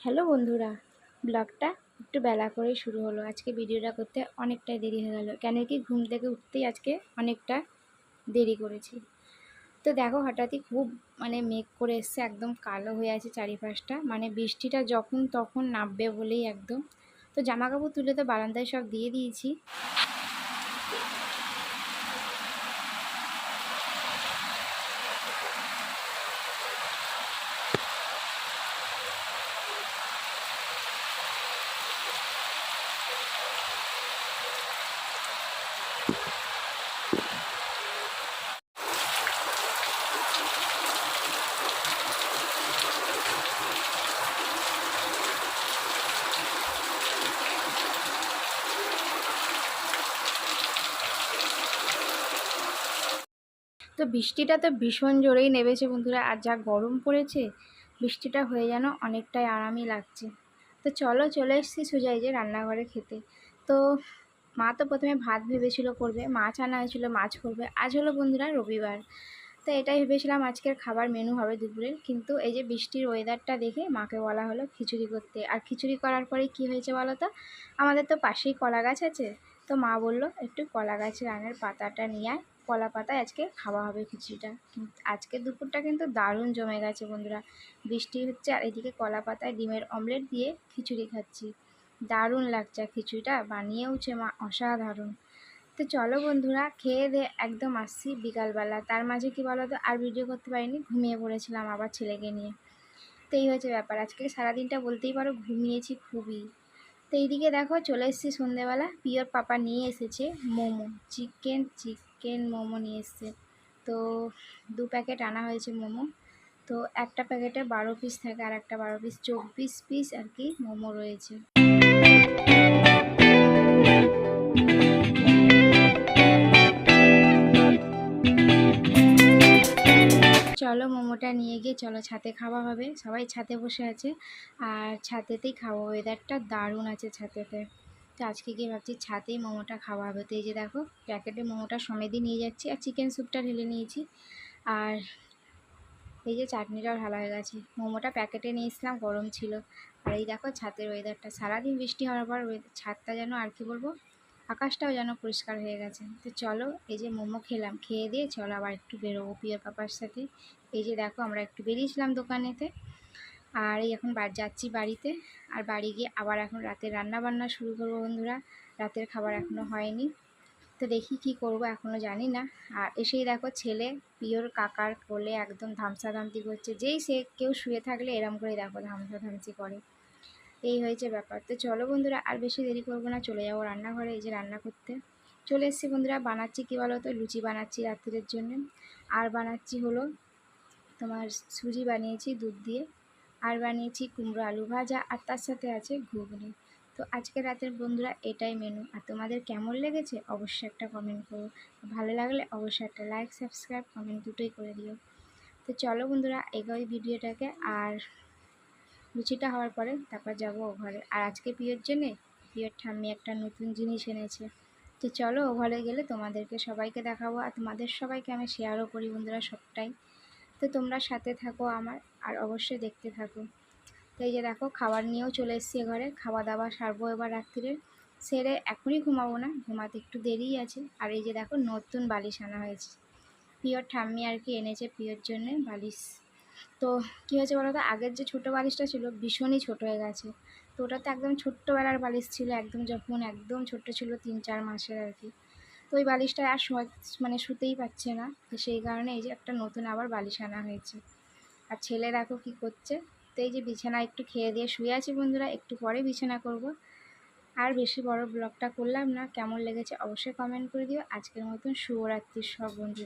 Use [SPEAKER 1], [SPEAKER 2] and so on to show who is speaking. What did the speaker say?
[SPEAKER 1] Hello বন্ধুরা, ব্লগটা একটু বেলা করেই শুরু হলো। আজকে ভিডিওটা করতে অনেকটাই দেরি হয়ে গেল, কেন কি ঘুম থেকে উঠতেই আজকে অনেকটা দেরি করেছি। তো দেখো, হঠাৎই খুব মানে মেঘ করে এসছে, একদম কালো হয়ে আছে চারিপাশটা মানে বৃষ্টিটা যখন তখন নামবে বলেই একদম। তো জামা কাপড় তুলে তো বারান্দায় সব দিয়ে দিয়েছি। তো বৃষ্টিটা তো ভীষণ জোরেই নেমেছে বন্ধুরা, আর যা গরম পড়েছে, বৃষ্টিটা হয়ে যেন অনেকটাই আরামই লাগছে। তো চলো চলে এসেছি সোজা এই যে রান্নাঘরে খেতে। তো মা তো প্রথমে ভাত ভেবেছিল করবে, মাছ আনা হয়েছিল, মাছ করবে। আজ হলো বন্ধুরা রবিবার। তো এটাই ভেবেছিলাম আজকের খাবার মেনু হবে দুপুরের, কিন্তু এই যে বৃষ্টির ওয়েদারটা দেখে মাকে বলা হলো খিচুড়ি করতে। আর খিচুড়ি করার পরে কি হয়েছে বলো তো? আমাদের তো পাশেই কলা গাছ আছে। তো মা বলল, একটু কলা গাছের আনের পাতাটা নিয়ে আয়। কলা পাতায় আজকে খাওয়া হবে খিচুড়িটা। আজকে দুপুরটা কিন্তু দারুণ জমে গেছে বন্ধুরা। বৃষ্টি হচ্ছে আর এদিকে কলা পাতায় ডিমের অমলেট দিয়ে খিচুড়ি খাচ্ছি। দারুণ লাগছে খিচুড়িটা বানিয়েওছে মা, অসাধারণ। তো চলো বন্ধুরা, খেয়ে দিয়ে একদম আসছি বিকালবেলা। তার মাঝে কি বলো তো আর ভিডিও করতে পারিনি, ঘুমিয়ে পড়েছিলাম আবার ছেলেকে নিয়ে। তো এই হয়েছে ব্যাপার। আজকে সারাদিনটা বলতেই পারো, ঘুমিয়েছি খুবই। তো এইদিকে দেখো চলে এসেছি সন্ধেবেলা। পিওর পাপা নিয়ে এসেছে মোমো, চিকেন চিকেন মোমো নিয়ে এসছে। তো দু প্যাকেট আনা হয়েছে মোমো। তো একটা প্যাকেটে বারো পিস থাকে আর একটা বারো পিস চব্বিশ পিস আর কি মোমো রয়েছে। মোমোটা নিয়ে গিয়ে চলো ছাতে খাওয়া হবে। সবাই ছাতে বসে আছে। আর ছাতেতেই খাওয়া। ওয়েদারটা দারুণ আছে ছাতেতে তো আজকে গিয়ে ভাবছি ছাতেই মোমোটা খাওয়া হবে। তো এই যে দেখো, প্যাকেটে মোমোটা সমেতই নিয়ে যাচ্ছি। আর চিকেন স্যুপটা ঢেলে নিয়েছি। আর এই যে চাটনিটাও ঢালা হয়ে গেছে। মোমোটা প্যাকেটে নিয়েছিলাম, গরম ছিল। আর এই দেখো ছাতের ওয়েদারটা সারাদিন বৃষ্টি হওয়ার পর ছাদটা যেন আর কি বলব? আকাশটাও যেন পরিষ্কার হয়ে গেছে। তো চলো, এই যে মোমো খেলাম, খেয়ে দিয়ে চলো আবার একটু বেরোবো পিয়ার পাপার সাথে। এই যে দেখো, আমরা একটু বেরিয়েছিলাম দোকানেতে। আর এই এখন যাচ্ছি বাড়িতে। আর বাড়ি গিয়ে আবার এখন রাতে রান্না বান্না শুরু করব বন্ধুরা। রাতের খাবার এখনও হয়নি। তো দেখি কি করব এখনও জানি না। আর এসেই দেখো, ছেলে পিওর কাকার কোলে একদম ধামসা ধামসাধামতি করছে। যেই সে কেউ শুয়ে থাকলে এরম করে দেখো ধামসাধামচি করে। এই হয়েছে ব্যাপার। তো চলো বন্ধুরা, আর বেশি দেরি করব না, চলে যাব রান্নাঘরে, এই যে রান্না করতে। চলে এসেছি বন্ধুরা, বানাচ্ছি কী বলো তো লুচি বানাচ্ছি রাত্রির জন্য। আর বানাচ্ছি হলো তোমার সুজি বানিয়েছি দুধ দিয়ে। আর বানিয়েছি কুমড়ো আলু ভাজা, আর তার সাথে আছে ঘুগনি। তো আজকে রাতের বন্ধুরা, এটাই মেনু আর তোমাদের কেমন লেগেছে, অবশ্যই একটা কমেন্ট করো। ভালো লাগলে অবশ্যই একটা লাইক সাবস্ক্রাইব কমেন্ট দুটোই করে দিও। তো চলো বন্ধুরা, এগোই ভিডিওটাকে আর লুচিটা হওয়ার পরে তারপর যাব ঘরে। আর আজকে পিওর জন্যে পিওর ঠাম্মি একটা নতুন জিনিস এনেছে। তো চলো ও ঘরে গেলে তোমাদেরকে সবাইকে দেখাবো আর তোমাদের সবাইকে আমি শেয়ারও করি বন্ধুরা সবটাই। তো তোমরা সাথে থাকো আমার, আর অবশ্যই দেখতে থাকো। তো এই যে দেখো, খাবার নিয়েও চলে এসেছি ঘরে। খাওয়া দাওয়া সারবো এবার রাত্রিরে। সেরে এখনই ঘুমাবো না, ঘুমাতে একটু দেরিই আছে। আর এই যে দেখো, নতুন বালিশ আনা হয়েছে। পিওর ঠাম্মি আর কি এনেছে পিওর জন্যে বালিশ। তো কী হয়েছে বলো তো? আগের যে ছোটো বালিশটা ছিল ভীষণই ছোটো হয়ে গেছে। তো ওটা তো একদম ছোট্টবেলার বালিশ ছিল, একদম যখন একদম ছোট্ট ছিল তিন চার মাসের আর কি। তো ওই বালিশটা আর মানে শুতেই পাচ্ছে না। তো সেই কারণে এই যে একটা নতুন আবার বালিশ আনা হয়েছে। আর ছেলে দেখো কী করছে? তো এই যে বিছানা একটু খেয়ে দিয়ে শুয়ে আছি বন্ধুরা, একটু পরে বিছানা করব। আর বেশি বড় ব্লগটা করলাম না, কেমন লেগেছে অবশ্যই কমেন্ট করে দিও। আজকের মতন শুভরাত্রির সব বন্ধু